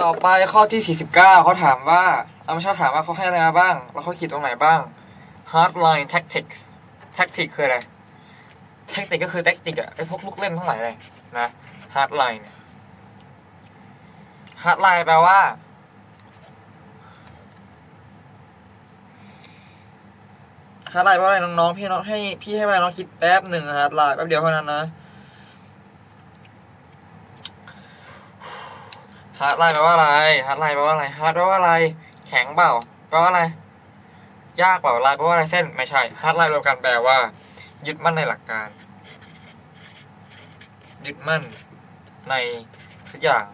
ต่อไปข้อที่ 49 เขาถามว่าเอาไม่ใช่ถามว่าเขาให้อะไรมาบ้าง แล้วเขาขีดตรงไหนบ้าง hardline tactics tactic คืออะไร tactic ก็คือ tactic อะไอพวกลูกเล่นทั้งหลายเลยนะ hardline hardline แปลว่า hardline แปลว่าอะไรน้องๆ พี่น้องให้พี่ให้เวลาน้องคิดแป๊บหนึ่ง hardline แป๊บเดียวเท่านั้นนะ ฮาร์ดไลน์แปลว่าอะไรฮาร์ดไลน์แปลว่าอะไรฮาร์ดแปลว่าอะไร แข็งเปล่าแปลว่าอะไร ยากเปล่าไลน์แปลว่าอะไรเส้นไม่ใช่ฮาร์ดไลน์รวมกันแปลว่า ยึดมั่นในหลักการ ยึดมั่นในสักอย่าง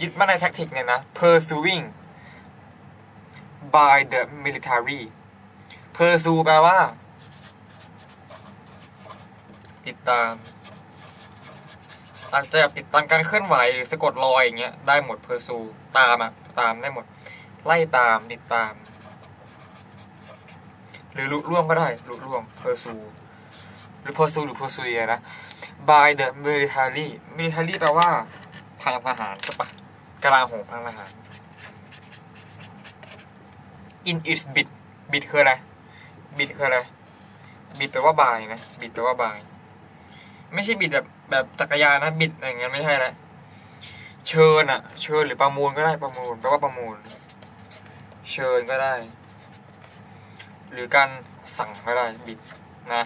ยึดมั่นในแท็กติกเนี่ยนะ pursuing by the military pursue แปลว่า ติดตาม อาจจะแบบติดตามการเคลื่อนไหวหรือสะกดรอยอย่างเงี้ยได้หมดเพอร์ซูตามอะตามได้หมด ไล่ตามติดตาม หรือลุล่วงก็ได้ลุล่วงเพอร์ซูหรือเพอร์ซูหรือเพอร์ซูนะ by the military military แปลว่าทางทหารใช่ปะกลาโหมทางทหาร in its bit bit คืออะไร bit คืออะไร bit แปลว่า by นะ bit แปลว่า by ไม่ใช่บิดแบบแบบจักรยานนะบิดอะไรอย่างเงี้ยไม่ใช่แล้วเชิญอะเชิญหรือประมูลก็ได้ประมูลแปลว่าประมูล เชิญก็ได้ หรือการสั่งก็ได้บิดนะ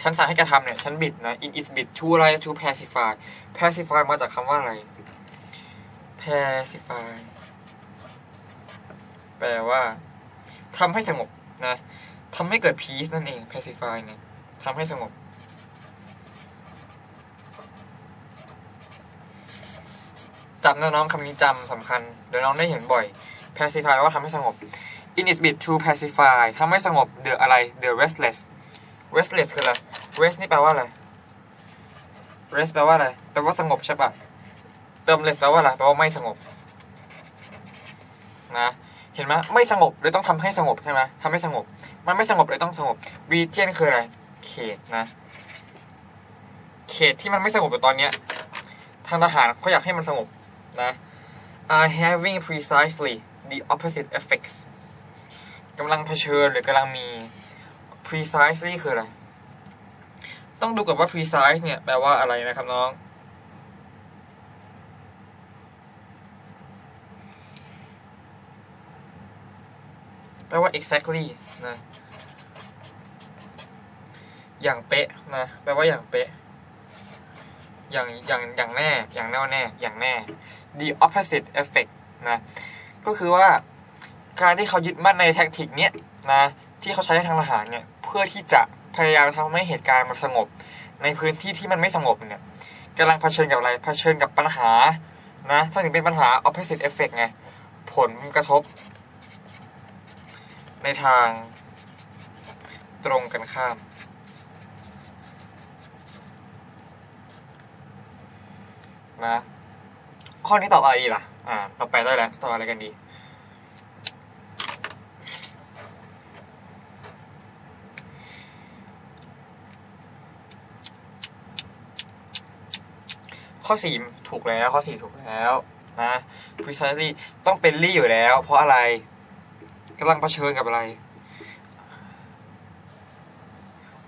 ฉันสั่งให้แกทำเนี่ยฉันบิดนะ in is bid to อะไร to pacify pacify มาจากคำว่าอะไร pacify แปลว่าทำให้สงบนะทำให้เกิด peace นั่นเอง pacify เนี่ยทำให้สงบ จำนะน้องคำนี้จำสำคัญ เดี๋ยวน้องได้เห็นบ่อย pacify ว่าทำให้สงบ in its bid to pacify ทำให้สงบ the อะไร the restless restless คืออะไร rest นี่แปลว่าอะไร rest แปลว่าอะไร แปลว่าสงบใช่ปะเติม less แปลว่าอะไร แปลว่าไม่สงบ นะ เห็นไหมไม่สงบเลยต้องทำให้สงบใช่ไหมทำให้สงบ มันไม่สงบเลยต้องสงบ region คืออะไร เขตนะ เขตที่มันไม่สงบอยู่ตอนเนี้ยทางทหารเขาอยากให้มันสงบ นะ are having precisely the opposite effects กำลังเผชิญหรือกำลังมี precisely คืออะไร ต้องดูก่อนว่า precise เนี่ย แปลว่าอะไรนะครับน้อง แปลว่า exactly นะ อย่างเป๊ะนะ แปลว่าอย่างเป๊ะ อย่างอย่างอย่างแน่อย่างแน่วแน่อย่างแน่ the opposite effect นะก็คือว่าการที่เขายึดมั่นในแท็กติกเนี้ยนะที่เขาใช้ในทางทหารเนี่ยเพื่อที่จะพยายามทำให้เหตุการณ์มันสงบ ในพื้นที่ที่มันไม่สงบเนี่ยกำลังเผชิญกับอะไรเผชิญกับปัญหานะถ้าถึงเป็นปัญหา opposite effect ไงผลกระทบ ในทางตรงกันข้าม นะ ข้อนี้ตอบอะไรดีล่ะ อ่า เราไปลได้แล้วตอบอะไรกันดีข้อสี่ถูกแล้ว ข้อสี่ถูกแล้วนะ precisely ต้องเป็นลี่อยู่แล้ว เพราะอะไรกำลังเผชิญกับอะไร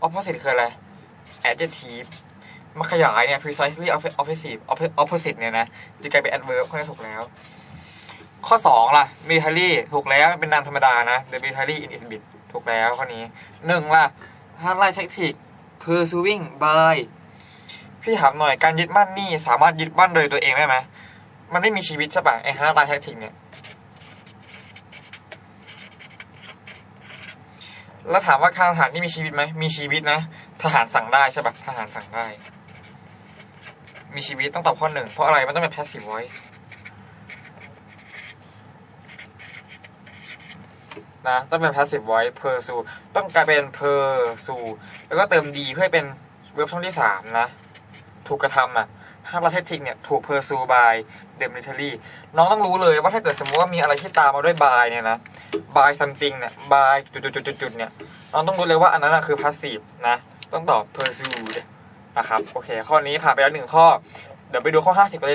opposite คืออะไร adjective มาขยายเนี่ย precisely opposite opposite เนี่ยนะจะกลายเป็น adverb ข้อนี้ถูกแล้ว ข้อสองล่ะ military ถูกแล้วเป็นนามธรรมดานะ the military in its bit ถูกแล้วข้อนี้หนึ่งล่ะ hardline tactic pursuing by พี่ถามหน่อยการยึดมั่นนี่สามารถยึดมั่นโดยตัวเองได้ไหมมันไม่มีชีวิตใช่ปะไอ้ hardline tactic เนี่ย แล้วถามว่าทหารนี่มีชีวิตไหม มีชีวิตนะ ทหารสั่งได้ใช่ปะทหารสั่งได้ มีชีวิตต้องตอบข้อหนึ่งเพราะอะไรมันต้องเป็น passive voice นะต้องเป็น passive voice pursue ต้องกลายเป็น pursue แล้วก็เติม d เพื่อเป็น verb ช่องที่สามนะ ถูกกระทำอะห้ามรัฐเทคเนี่ย ถูก pursue by the military น้องต้องรู้เลยว่าถ้าเกิดสมมติว่ามีอะไรที่ตามมาด้วย by เนี่ยนะ by something เนี่ย by จุดๆๆๆเนี่ย น้องต้องรู้เลยว่าอันนั้นคือ passive นะ ต้องตอบ pursue นะครับโอเค ข้อนี้ผ่านไปแล้วหนึ่งข้อ เดี๋ยวไปดูข้อ 50กันเลย